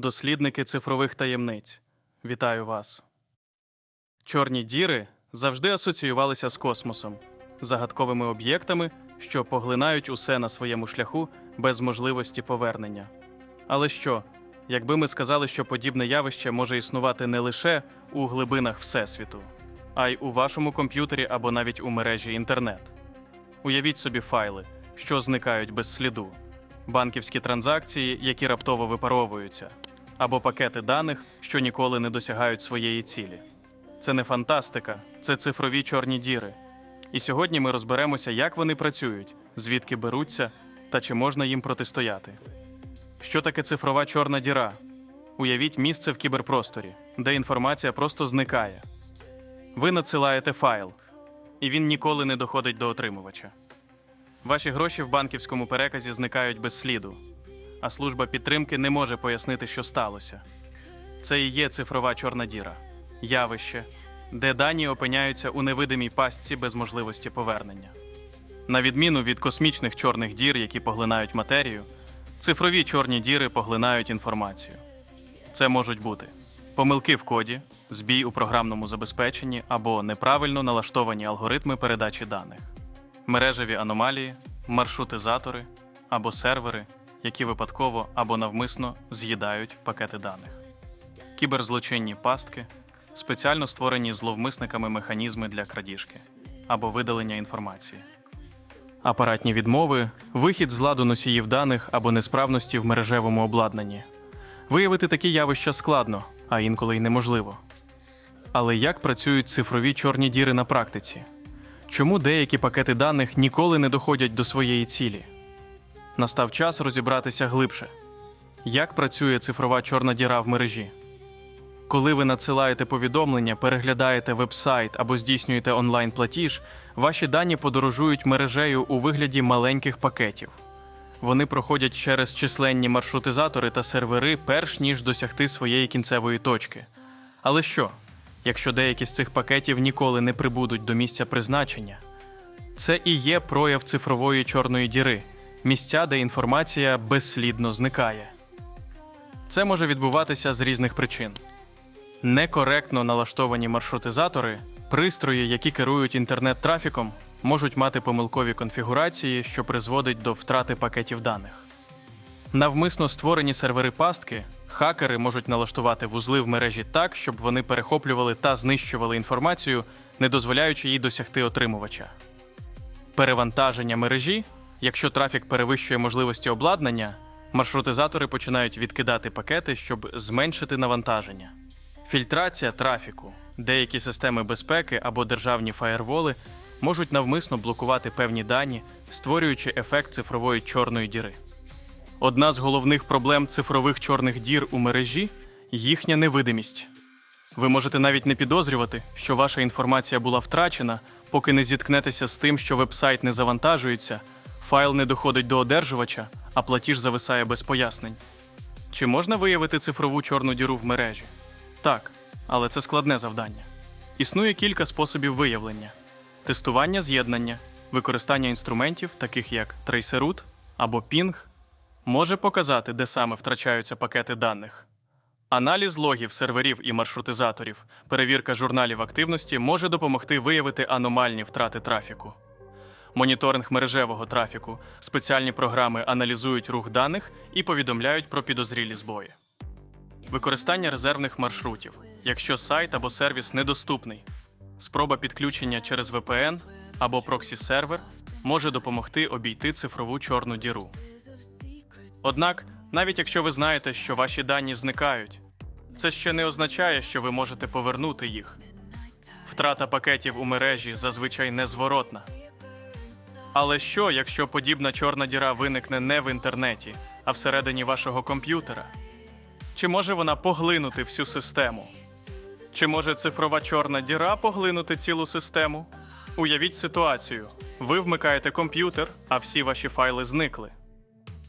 дослідники цифрових таємниць. Вітаю вас. Чорні діри завжди асоціювалися з космосом, загадковими об'єктами, що поглинають усе на своєму шляху без можливості повернення. Але що, якби ми сказали, що подібне явище може існувати не лише у глибинах Всесвіту, а й у вашому комп'ютері або навіть у мережі інтернет? Уявіть собі файли, що зникають без сліду, банківські транзакції, які раптово випаровуються, або пакети даних, що ніколи не досягають своєї цілі. Це не фантастика, це цифрові чорні діри. І сьогодні ми розберемося, як вони працюють, звідки беруться та чи можна їм протистояти. Що таке цифрова чорна діра? Уявіть місце в кіберпросторі, де інформація просто зникає. Ви надсилаєте файл, і він ніколи не доходить до отримувача. Ваші гроші в банківському переказі зникають без сліду, а служба підтримки не може пояснити, що сталося. Це і є цифрова чорна діра, явище, де дані опиняються у невидимій пастці без можливості повернення. На відміну від космічних чорних дір, які поглинають матерію, цифрові чорні діри поглинають інформацію. Це можуть бути помилки в коді, збій у програмному забезпеченні або неправильно налаштовані алгоритми передачі даних, мережеві аномалії, маршрутизатори або сервери, які випадково або навмисно з'їдають пакети даних, кіберзлочинні пастки, спеціально створені зловмисниками механізми для крадіжки або видалення інформації. Апаратні відмови, вихід з ладу носіїв даних або несправності в мережевому обладнанні. Виявити такі явища складно, а інколи й неможливо. Але як працюють цифрові чорні діри на практиці? Чому деякі пакети даних ніколи не доходять до своєї цілі? Настав час розібратися глибше. Як працює цифрова чорна діра в мережі? Коли ви надсилаєте повідомлення, переглядаєте веб-сайт або здійснюєте онлайн-платіж, ваші дані подорожують мережею у вигляді маленьких пакетів. Вони проходять через численні маршрутизатори та сервери, перш ніж досягти своєї кінцевої точки. Але що, якщо деякі з цих пакетів ніколи не прибудуть до місця призначення? Це і є прояв цифрової чорної діри, місця, де інформація безслідно зникає. Це може відбуватися з різних причин. Некоректно налаштовані маршрутизатори, пристрої, які керують інтернет-трафіком, можуть мати помилкові конфігурації, що призводить до втрати пакетів даних. Навмисно створені сервери пастки, хакери можуть налаштувати вузли в мережі так, щоб вони перехоплювали та знищували інформацію, не дозволяючи їй досягти отримувача. Перевантаження мережі, якщо трафік перевищує можливості обладнання, маршрутизатори починають відкидати пакети, щоб зменшити навантаження. Фільтрація трафіку. Деякі системи безпеки або державні фаєрволи можуть навмисно блокувати певні дані, створюючи ефект цифрової чорної діри. Одна з головних проблем цифрових чорних дір у мережі їхня невидимість. Ви можете навіть не підозрювати, що ваша інформація була втрачена, поки не зіткнетеся з тим, що вебсайт не завантажується, файл не доходить до одержувача, а платіж зависає без пояснень. Чи можна виявити цифрову чорну діру в мережі? Так, але це складне завдання. Існує кілька способів виявлення: тестування з'єднання, використання інструментів, таких як Traceroute або Ping, може показати, де саме втрачаються пакети даних. Аналіз логів серверів і маршрутизаторів, перевірка журналів активності може допомогти виявити аномальні втрати трафіку. Моніторинг мережевого трафіку, спеціальні програми аналізують рух даних і повідомляють про підозрілі збої. Використання резервних маршрутів. Якщо сайт або сервіс недоступний, спроба підключення через VPN або проксі-сервер може допомогти обійти цифрову чорну діру. Однак, навіть якщо ви знаєте, що ваші дані зникають, це ще не означає, що ви можете повернути їх. Втрата пакетів у мережі зазвичай незворотна. Але що, якщо подібна чорна діра виникне не в інтернеті, а всередині вашого комп'ютера? Чи може вона поглинути всю систему? Чи може цифрова чорна діра поглинути цілу систему? Уявіть ситуацію: ви вмикаєте комп'ютер, а всі ваші файли зникли.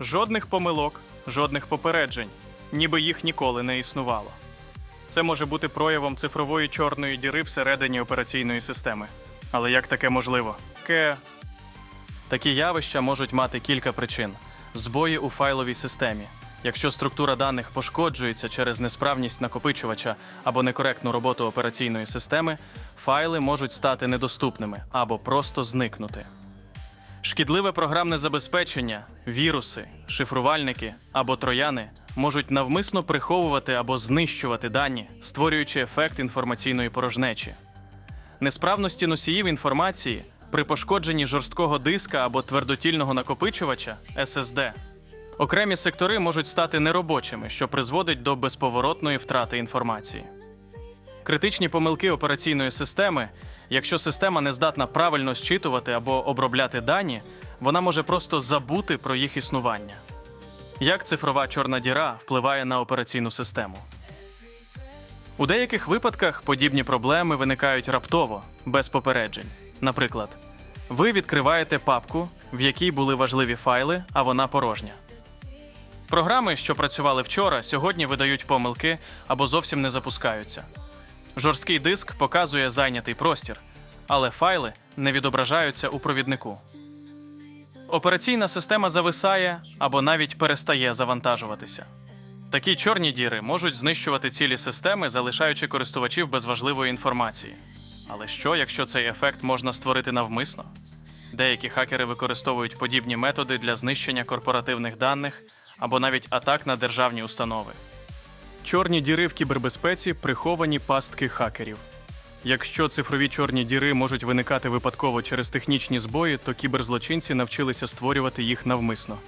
Жодних помилок, жодних попереджень, ніби їх ніколи не існувало. Це може бути проявом цифрової чорної діри всередині операційної системи. Але як таке можливо? Ке. Такі явища можуть мати кілька причин: збої у файловій системі, Якщо структура даних пошкоджується через несправність накопичувача або некоректну роботу операційної системи, файли можуть стати недоступними або просто зникнути. Шкідливе програмне забезпечення, віруси, шифрувальники або трояни можуть навмисно приховувати або знищувати дані, створюючи ефект інформаційної порожнечі. Несправності носіїв інформації при пошкодженні жорсткого диска або твердотільного накопичувача SSD. Окремі сектори можуть стати неробочими, що призводить до безповоротної втрати інформації. Критичні помилки операційної системи, якщо система не здатна правильно зчитувати або обробляти дані, вона може просто забути про їх існування. Як цифрова чорна діра впливає на операційну систему? У деяких випадках подібні проблеми виникають раптово, без попереджень. Наприклад, ви відкриваєте папку, в якій були важливі файли, а вона порожня. Програми, що працювали вчора, сьогодні видають помилки або зовсім не запускаються. Жорсткий диск показує зайнятий простір, але файли не відображаються у провіднику. Операційна система зависає або навіть перестає завантажуватися. Такі чорні діри можуть знищувати цілі системи, залишаючи користувачів без важливої інформації. Але що, якщо цей ефект можна створити навмисно? Деякі хакери використовують подібні методи для знищення корпоративних даних або навіть атак на державні установи. Чорні діри в кібербезпеці приховані пастки хакерів. Якщо цифрові чорні діри можуть виникати випадково через технічні збої, то кіберзлочинці навчилися створювати їх навмисно.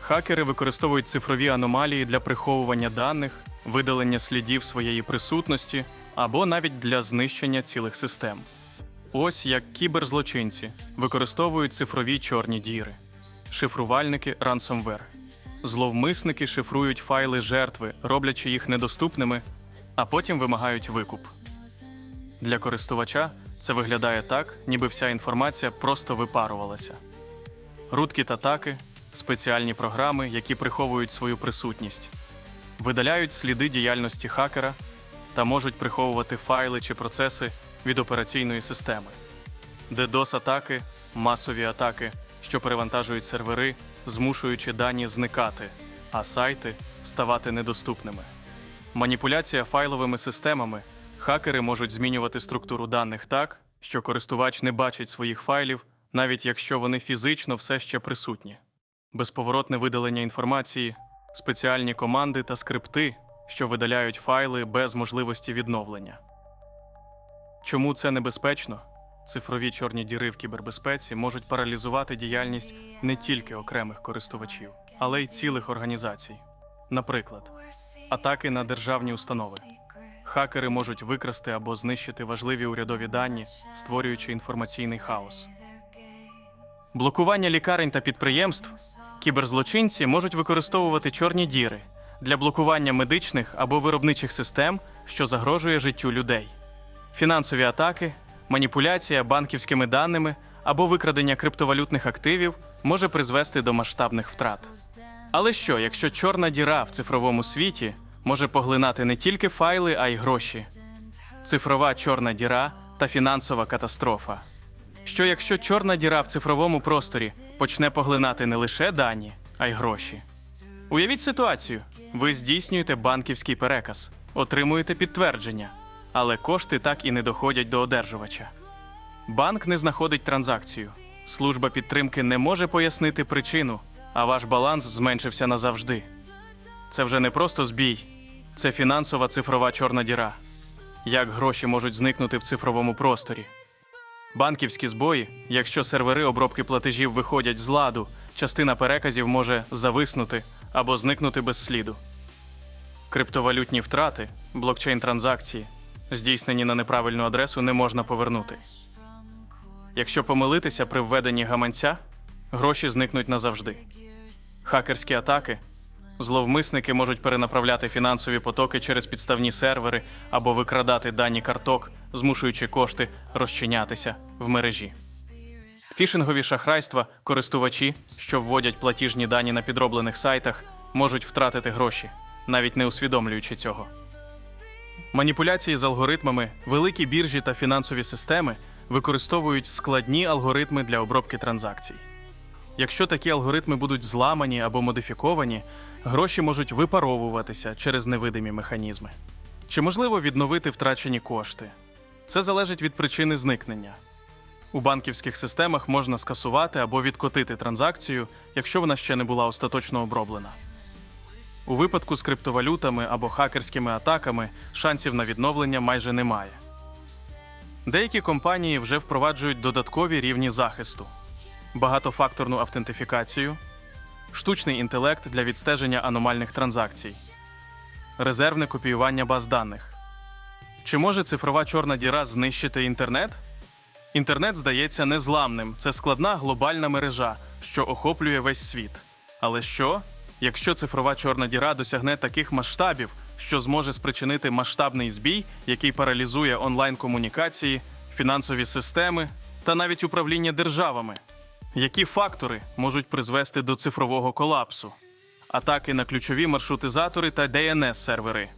Хакери використовують цифрові аномалії для приховування даних, видалення слідів своєї присутності або навіть для знищення цілих систем. Ось як кіберзлочинці використовують цифрові чорні діри, шифрувальники ransomware. Зловмисники шифрують файли жертви, роблячи їх недоступними, а потім вимагають викуп. Для користувача це виглядає так, ніби вся інформація просто випарувалася. Рудкіт атаки спеціальні програми, які приховують свою присутність, видаляють сліди діяльності хакера та можуть приховувати файли чи процеси від операційної системи. DDoS-атаки, масові атаки, що перевантажують сервери, змушуючи дані зникати, а сайти ставати недоступними. Маніпуляція файловими системами. Хакери можуть змінювати структуру даних так, що користувач не бачить своїх файлів, навіть якщо вони фізично все ще присутні. Безповоротне видалення інформації, спеціальні команди та скрипти, що видаляють файли без можливості відновлення. Чому це небезпечно? Цифрові чорні діри в кібербезпеці можуть паралізувати діяльність не тільки окремих користувачів, але й цілих організацій. Наприклад, атаки на державні установи. Хакери можуть викрасти або знищити важливі урядові дані, створюючи інформаційний хаос. Блокування лікарень та підприємств кіберзлочинці можуть використовувати чорні діри для блокування медичних або виробничих систем, що загрожує життю людей. Фінансові атаки, маніпуляція банківськими даними або викрадення криптовалютних активів може призвести до масштабних втрат. Але що, якщо чорна діра в цифровому світі може поглинати не тільки файли, а й гроші? Цифрова чорна діра та фінансова катастрофа. Що якщо чорна діра в цифровому просторі почне поглинати не лише дані, а й гроші? Уявіть ситуацію: ви здійснюєте банківський переказ, отримуєте підтвердження, але кошти так і не доходять до одержувача. Банк не знаходить транзакцію. Служба підтримки не може пояснити причину, а ваш баланс зменшився назавжди. Це вже не просто збій, це фінансова цифрова чорна діра. Як гроші можуть зникнути в цифровому просторі? Банківські збої, якщо сервери обробки платежів виходять з ладу, частина переказів може зависнути або зникнути без сліду. Криптовалютні втрати, блокчейн-транзакції, здійснені на неправильну адресу, не можна повернути. Якщо помилитися при введенні гаманця, гроші зникнуть назавжди. Хакерські атаки. Зловмисники можуть перенаправляти фінансові потоки через підставні сервери або викрадати дані карток, змушуючи кошти розчинятися в мережі. Фішингові шахрайства, користувачі, що вводять платіжні дані на підроблених сайтах, можуть втратити гроші, навіть не усвідомлюючи цього. Маніпуляції з алгоритмами, великі біржі та фінансові системи використовують складні алгоритми для обробки транзакцій. Якщо такі алгоритми будуть зламані або модифіковані, гроші можуть випаровуватися через невидимі механізми. Чи можливо відновити втрачені кошти? Це залежить від причини зникнення. У банківських системах можна скасувати або відкотити транзакцію, якщо вона ще не була остаточно оброблена. У випадку з криптовалютами або хакерськими атаками шансів на відновлення майже немає. Деякі компанії вже впроваджують додаткові рівні захисту, багатофакторну автентифікацію, штучний інтелект для відстеження аномальних транзакцій, резервне копіювання баз даних. Чи може цифрова чорна діра знищити інтернет? Інтернет здається незламним. Це складна глобальна мережа, що охоплює весь світ. Але що, якщо цифрова чорна діра досягне таких масштабів, що зможе спричинити масштабний збій, який паралізує онлайн-комунікації, фінансові системи та навіть управління державами? Які фактори можуть призвести до цифрового колапсу? Атаки на ключові маршрутизатори та DNS-сервери.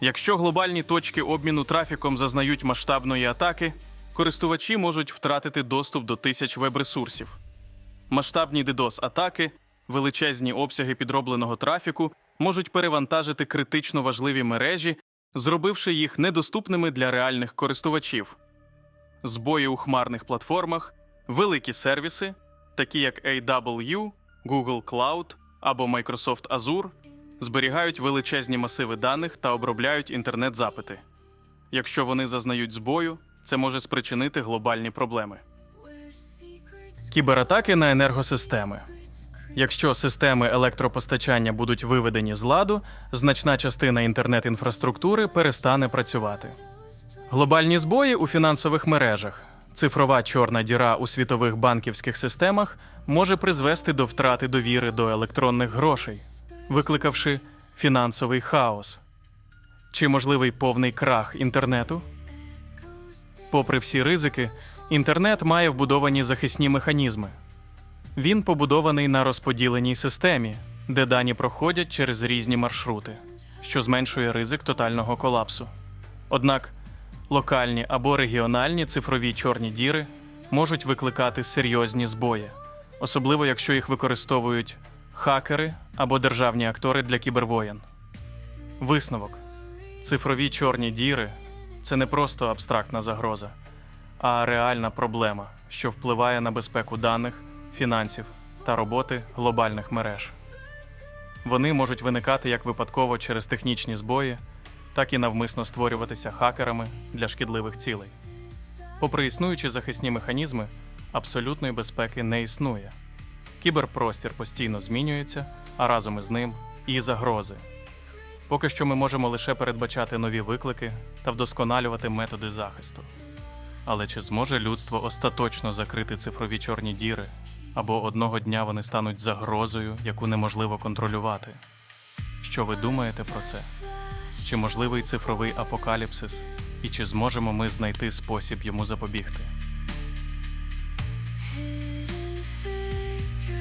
Якщо глобальні точки обміну трафіком зазнають масштабної атаки, користувачі можуть втратити доступ до тисяч веб-ресурсів. Масштабні DDoS-атаки, величезні обсяги підробленого трафіку можуть перевантажити критично важливі мережі, зробивши їх недоступними для реальних користувачів. Збої у хмарних платформах, великі сервіси, такі як AW, Google Cloud або Microsoft Azure, зберігають величезні масиви даних та обробляють інтернет-запити. Якщо вони зазнають збою, це може спричинити глобальні проблеми. Кібератаки на енергосистеми. Якщо системи електропостачання будуть виведені з ладу, значна частина інтернет-інфраструктури перестане працювати. Глобальні збої у фінансових мережах. Цифрова чорна діра у світових банківських системах може призвести до втрати довіри до електронних грошей, викликавши фінансовий хаос. Чи можливий повний крах інтернету? Попри всі ризики, інтернет має вбудовані захисні механізми. Він побудований на розподіленій системі, де дані проходять через різні маршрути, що зменшує ризик тотального колапсу. Однак локальні або регіональні цифрові чорні діри можуть викликати серйозні збої, особливо якщо їх використовують хакери або державні актори для кібервоєн. Висновок: цифрові чорні діри це не просто абстрактна загроза, а реальна проблема, що впливає на безпеку даних, фінансів та роботи глобальних мереж. Вони можуть виникати як випадково через технічні збої, так і навмисно створюватися хакерами для шкідливих цілей. Попри існуючі захисні механізми, абсолютної безпеки не існує. Кіберпростір постійно змінюється, а разом із ним і загрози. Поки що ми можемо лише передбачати нові виклики та вдосконалювати методи захисту. Але чи зможе людство остаточно закрити цифрові чорні діри, або одного дня вони стануть загрозою, яку неможливо контролювати? Що ви думаєте про це? Чи можливий цифровий апокаліпсис, і чи зможемо ми знайти спосіб йому запобігти?